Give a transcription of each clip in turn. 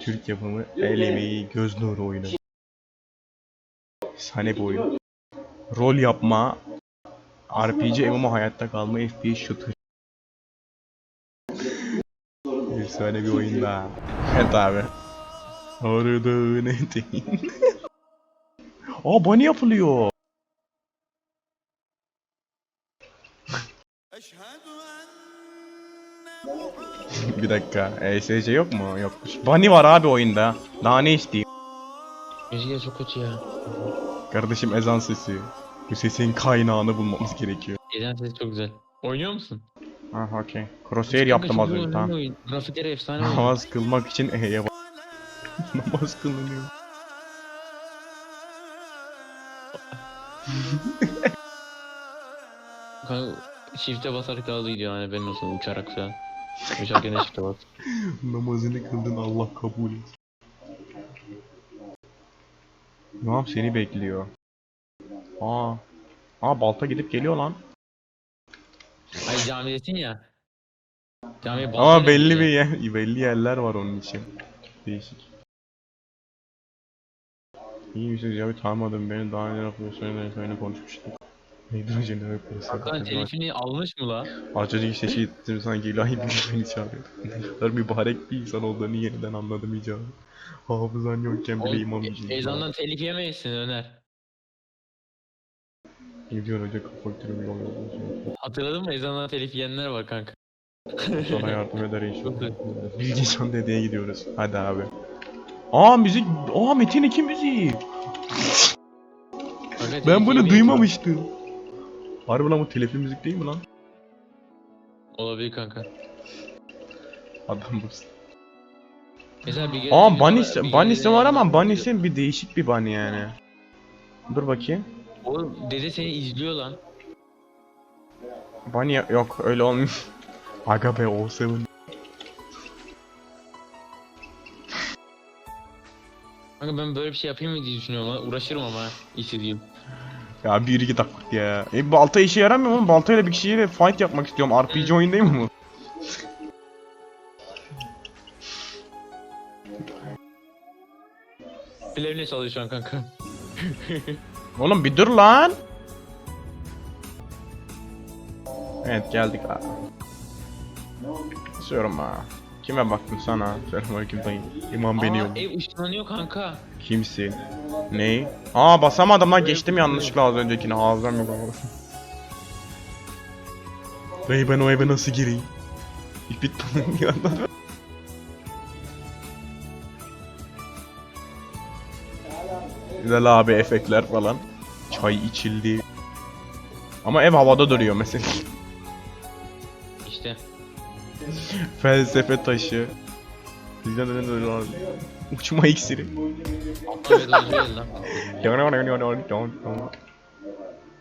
Türk yapımı el emeği göz nuru oyunu. Sahne bir oyun. Rol yapma, RPG MMO hayatta kalma FPS shooter. Efsane bir oyun daha. Evet abi. Aradığın eteğin. Aa bunny yapılıyor. Bir dakika. ESC yok mu? Yokmuş. Bunny var abi oyunda. Daha ne isteyeyim? Müzik de çok kötü ya. Kardeşim ezan sesi. Bu sesin kaynağını bulmamız gerekiyor. Gelen sesi çok güzel. Oynuyor musun? Ah okey. Crosshair yaptım az önce tamam. Grafikleri efsane oyun. Namaz kılmak için E'ye bak. Namaz kılınıyor. Kanka shift'e basarak daha hızlı gidiyor hani benim olsun uçarak falan. Uçarken de shift'e bas. Namazını kıldın Allah kabul et. Tamam seni bekliyor. Aa. Aa balta gidip geliyor lan. Ay camidesin ya. Camiye Ama baltayla belli bir yer, belli yerler var onun için. Değişik. İyi misiniz ya bir tanımadım beni daha önce yapıyorsun söyle konuşmuştuk. Neydi o jeneral Hakan telifini almış mı la? Parçacık sesi ettim sanki ilahi bir beni çağırıyor. Ne kadar mübarek bir insan olduğunu yeniden anladım icabı. Hafızan yokken bile imam e- Ezandan telif yemeyesin Öner. Ne diyorsun hoca kafa kırmıyor oluyor. Hatırladın mı ezandan telif yiyenler var kanka. Sana yardım eder inşallah. Çok Bilgecan dedeye gidiyoruz. Hadi abi. Aa müzik. Aa Metin 2 müziği. Ben bunu duymamıştım. Harbi lan bu telifli müzik değil mi lan? Olabilir kanka. Adam mısın? Mesela bir Aa Bunny's, Bunny'si var ama Bunny'si bir değişik bir Bunny yani. Dur bakayım. Oğlum dede seni izliyor lan. Bunny yok öyle olmuyor. Aga be o seven. Kanka ben böyle bir şey yapayım mı diye düşünüyorum ama uğraşırım ama hissediyorum. Ya bir iki taklit ya. E balta işe yaramıyor mu? Baltayla bir kişiyle fight yapmak istiyorum. RPG oyun değil mi bu? Plevne çalıyor şu an kanka. Oğlum bir dur lan. Evet geldik abi. Soruyorum ha. Kime baktın sana? Selamünaleyküm dayı. İmam beni Aa, yolladı. ev ışınlanıyor kanka. Kimsin? Ney? Aa basamadım lan geçtim yanlışlıkla az öncekini. Hafızam yok ama. Dayı ben o eve nasıl gireyim? İpit bir yandan. Güzel abi efektler falan. Çay içildi. Ama ev havada duruyor mesela. İşte. Felsefe taşı. Uçma iksiri. Alttan ve dozuyor lan.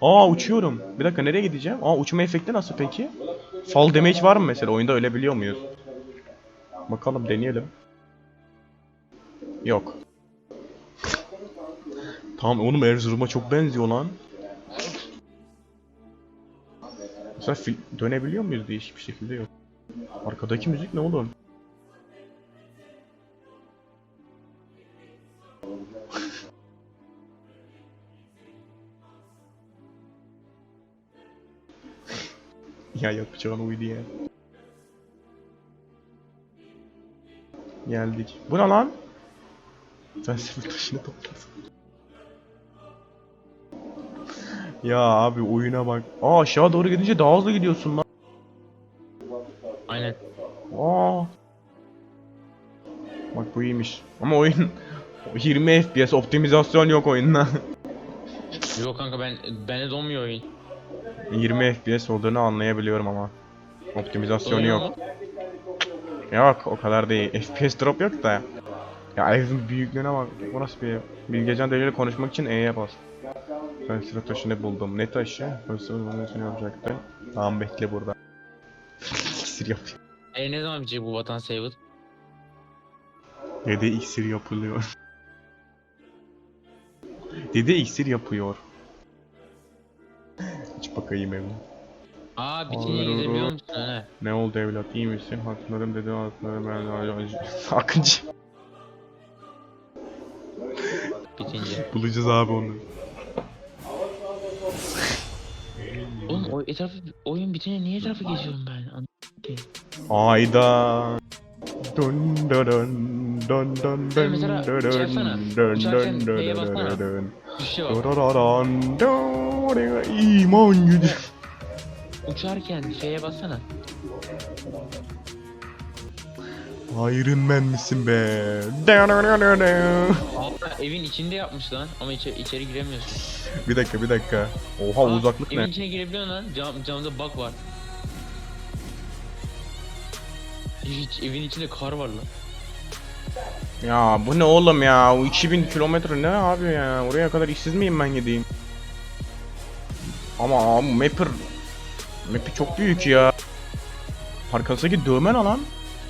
Aa uçuyorum. Bir dakika nereye gideceğim? Aa uçma efekti nasıl peki? Fall damage var mı mesela? Oyunda ölebiliyor muyuz? Bakalım deneyelim. Yok. tamam oğlum Erzurum'a çok benziyor lan. Mesela dönebiliyor muyuz değişik bir şekilde yok. Arkadaki müzik ne oğlum? Ya yapacağın uydu ya. Geldik. Bu ne lan? Felsefe taşını topladım. ya abi oyuna bak. Aa aşağı doğru gidince daha hızlı gidiyorsun lan. Aynen. Aa. Bak bu iyiymiş. Ama oyun 20 FPS optimizasyon yok oyunda. Yok kanka ben bende donmuyor oyun. 20 FPS olduğunu anlayabiliyorum ama. Optimizasyonu yok. Yok o kadar değil. FPS drop yok da. Ya evin büyüklüğüne bak. Bu nasıl bir ev? Bilgecan deliyle konuşmak için E'ye bas. Ben sıra taşını buldum. Ne taşı? Hırsız bunu yapacaktı. Tamam bekle burada. İksir yapıyor. E ne zaman bitecek bu vatan Saved? Dede iksir yapılıyor. Dede iksir yapıyor. Bakayım evine. Aa Olur, olur. izlemiyor musun Öner? Ne oldu evlat iyi misin? Hatırladım dedi hatırladım ben Akıncı. bitince. Bulacağız abi onu. Oğlum o etrafı oyun bitince niye etrafı geziyorum ben? Ayda. Dun dun dun dun dun dun mesela dun şey yapsana, dun uçarken dun dun F'ye dun duraran, İman gücü. Uçarken F'ye bassana. Iron Man misin be? Aa, evin içinde yapmış lan ama içe, içeri giremiyorsun. Bir dakika bir dakika. Oha Aa, uzaklık Evin ne? içine girebiliyorsun lan. Cam, camda bug var. Ev, evin içinde kar var lan. Ya bu ne oğlum ya? O 2000 kilometre ne abi ya? Oraya kadar işsiz miyim ben gideyim? Ama abi mapper Map'i çok büyük ya. Arkasındaki dövme ne lan?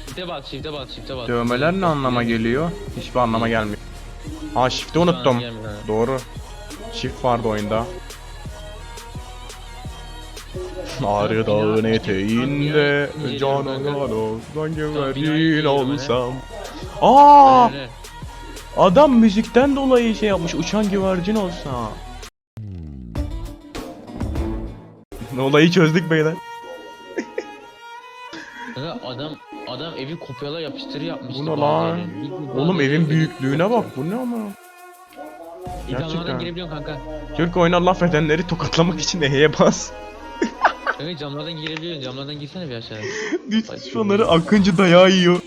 Shift'e bas, shift'e bas, shift'e bas. Dövmeler ne anlama geliyor? Hiçbir anlama gelmiyor. Ha shift'i unuttum. Doğru. Shift vardı oyunda. Ağrı dağın eteğinde canına dostan güvercin olsam. Aa! Adam müzikten dolayı şey yapmış uçan güvercin olsa. Olayı çözdük beyler. Adam adam evi kopyala yapıştırı yapmış. Bu ne lan? Oğlum evin büyüklüğüne bak bu ne ama. Gerçekten. girebiliyorsun kanka. Türk oyuna laf edenleri tokatlamak için E'ye bas. Kanka camlardan girebiliyorsun. Camlardan girsene bir aşağıya. Lütfen onları Akıncı dayağı yiyor.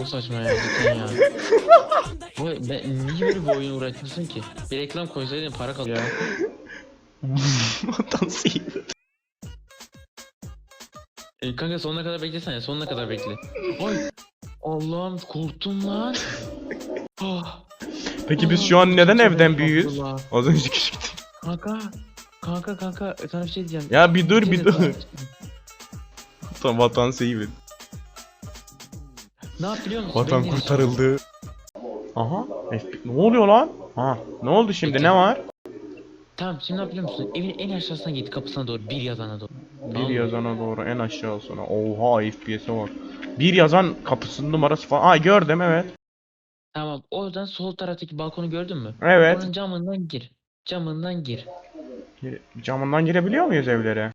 Çok saçma ya cidden ya. Bu ben niye böyle bir oyun uğraşmışsın ki? Bir reklam koysaydın para kalıyor. Ya. Vatan iyi. E, kanka sonuna kadar beklesene sonuna kadar bekle. Ay Allah'ım korktum lan. Ah, Peki biz şu an neden evden? Abdullah. Az önceki çıktı. Kanka kanka kanka sana bir şey diyeceğim. Ya bir dur bir dur. Tam vatan iyi. Ne yap biliyor musun? Vatan kurtarıldı. Aha. FB Ne oluyor lan? Ha. Ne oldu şimdi? Ne var? Tamam şimdi ne yap biliyor musun? Evin en aşağısına git kapısına doğru bir yazana doğru. Bir Tamam yazana doğru en aşağısına. Oha FPS'e bak. Bir yazan kapısının numarası falan. Aa gördüm evet. Tamam oradan sol taraftaki balkonu gördün mü? Evet. Onun camından gir. Camından gir. Camından girebiliyor muyuz evlere?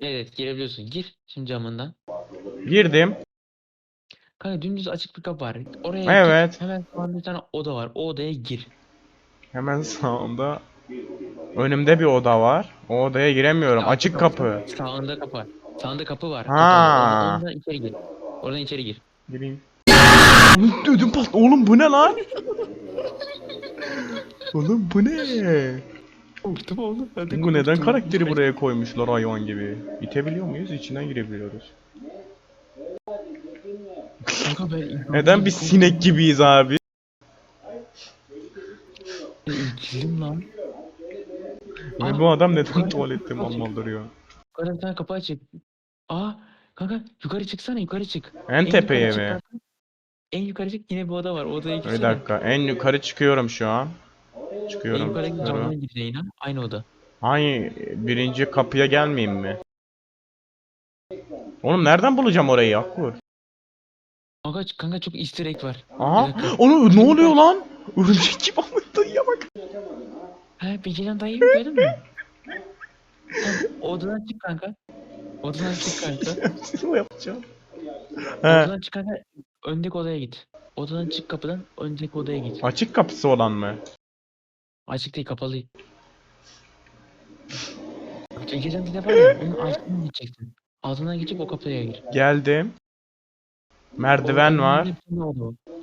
Evet girebiliyorsun. Gir şimdi camından. Girdim. Kanka dümdüz açık bir kapı var. Oraya Evet. git. Hemen sağında bir tane oda var. O odaya gir. Hemen sağımda önümde bir oda var. O odaya giremiyorum. Ya, Açık kapı. Sağında kapı var. Sağında kapı var. Ha. Oradan, oradan içeri gir. Oradan içeri gir. Gireyim. Ödüm pat. Oğlum bu ne lan? Oğlum bu ne? Korktum oğlum. Bu neden karakteri buraya koymuşlar hayvan gibi? İtebiliyor muyuz? İçinden girebiliyoruz. Kanka ben Neden biz sinek gibiyiz abi? İlgildim lan. Ve bu adam neden tuvalette mal duruyor? Yukarıda bir tane kapı açık. Aa kanka yukarı çıksana yukarı çık. En tepeye yukarı mi? çık. En yukarı çık yine bir oda var. O odaya girsene. Bir dakika. En yukarı çıkıyorum şu an. En Çıkıyorum. yukarıdaki camdan gireceğin ha. Aynı oda. Hangi birinci kapıya gelmeyeyim mi? Oğlum nereden bulacağım orayı Akkur? Kanka, kanka çok easter egg var. Aha. Bir. Onu ne oluyor lan? Örümcek gibi ama ya bak. He bilgilen dayı gördün mü? Odadan çık kanka. Odadan çık kanka. O yapacağım. Odadan çık kanka. Öndeki odaya git. Odadan çık kapıdan öndeki odaya git. Açık kapısı olan mı? Açık değil kapalı. Çekeceğim bir de var ya onun altından gideceksin. Altından geçip o kapıya gir. Geldim. Merdiven var. tane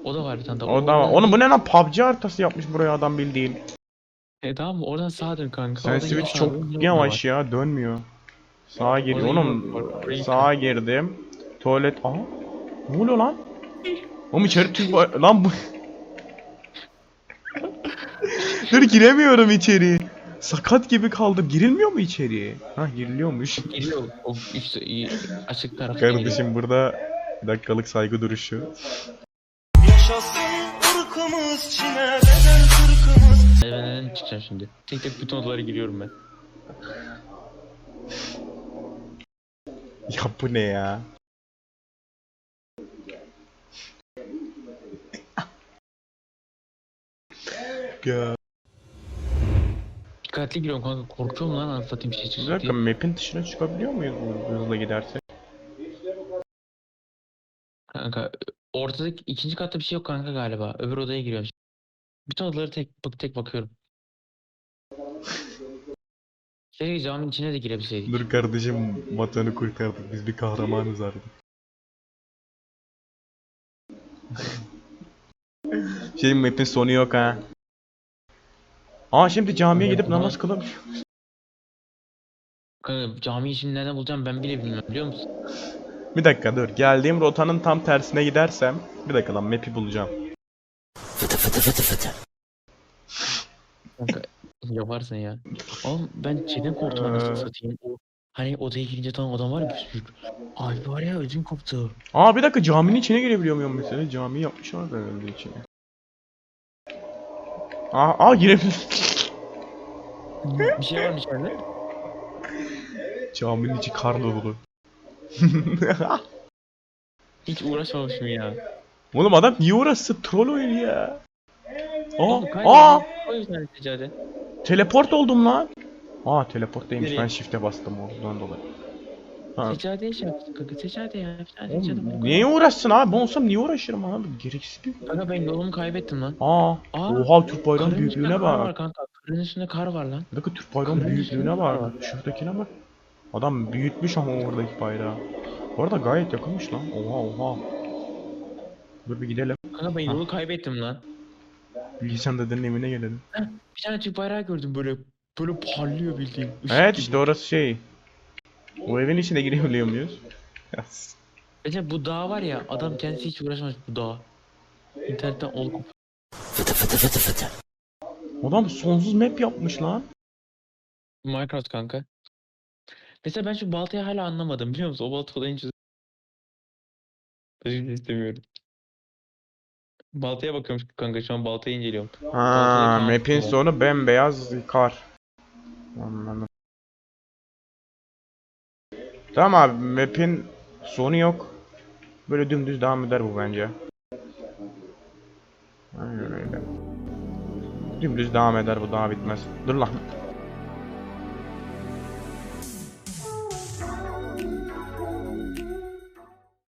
Oda var. Var bir tane daha. O da var. Oğlum bu ne lan PUBG haritası yapmış buraya adam bildiğin. E tamam mı? Oradan sağa dön kanka. Sen Oradan switch çok yavaş var. ya dönmüyor. Sağa gir. Orada Oğlum var, sağa girdim. Tuvalet. Aha. Ne oluyor lan? Oğlum içeri tüm lan bu. Dur giremiyorum içeri. Sakat gibi kaldım. Girilmiyor mu içeri? Ha giriliyormuş. Giriyor o üst iyi, açık tarafta. Kardeşim burada dakikalık saygı duruşu. Yaşasın ırkımız Çin'e çıkacağım şimdi. Tek tek bütün odalara giriyorum ben. Ya bu ne ya? ya. Dikkatli giriyorum kanka korkuyorum lan bir şey Bir çıksın dakika map'in dışına çıkabiliyor muyuz bu hızla gidersek? Kanka ortadaki ikinci katta bir şey yok kanka galiba. Öbür odaya giriyorum. Bütün odaları tek bak tek bakıyorum. Keşke caminin içine de girebilseydik. Dur kardeşim vatanı kurtardık biz bir kahramanız artık. şey map'in sonu yok ha. Aa şimdi camiye gidip namaz kılabiliyor. Kanka camiyi şimdi nereden bulacağım ben bile bilmiyorum biliyor musun? Bir dakika dur. Geldiğim rotanın tam tersine gidersem bir dakika lan map'i bulacağım. Kanka yaparsın ya. Oğlum ben şeyden korktum anasını Ee. satayım. O, hani odaya girince tam adam var ya bir sürü. Ay var ya ödüm koptu. Aa bir dakika caminin içine girebiliyor muyum mesela? Cami yapmışlar da herhalde içine. Aa, aa girebiliyorum. bir şey var mı içeride? Caminin içi karla dolu. Hiç uğraşmamışım ya. Oğlum adam niye uğraşsın? Troll oyunu ya. Aa, Oğlum aa, o yüzden teleport oldum lan. Aa teleport değilmiş Nereye? ben shift'e bastım ondan dolayı. Ha. Seccadeye şey yaptık kanka seccade ya. Bir tane seccade Oğlum, niye uğraşsın abi? Ben olsam niye uğraşırım abi? Gereksiz bir... Kanka ben yolumu kaybettim lan. Aa, Aa, oha Türk bayrağı Karın üstünde büyüklüğüne kar var bak. kanka. Karın üstünde kar var lan. Dakika Türk bayrağının Karın büyüklüğüne bak. Şuradakine bak. Adam büyütmüş ama oradaki bayrağı. Bu arada gayet yakınmış lan. Oha oha. Dur bir gidelim. Kanka ben yolu kaybettim lan. Bilgisayar dedenin evine gelelim. Bir tane Türk bayrağı gördüm böyle böyle parlıyor bildiğin. Evet gibi. işte orası şey. O evin içine girebiliyor muyuz? Mesela bu dağ var ya adam kendisi hiç uğraşmaz bu dağ. İnternetten ol kop. Adam sonsuz map yapmış lan. Minecraft kanka. Mesela ben şu baltayı hala anlamadım biliyor musun? O balta olayını çöz... Özür istemiyorum. Baltaya bakıyorum kanka şu an baltayı inceliyorum. Ha, Baltada bir map'in sonu bembeyaz kar. Anladım. Tamam abi map'in sonu yok. Böyle dümdüz devam eder bu bence. Aynen öyle. Dümdüz devam eder bu daha bitmez. Dur lan.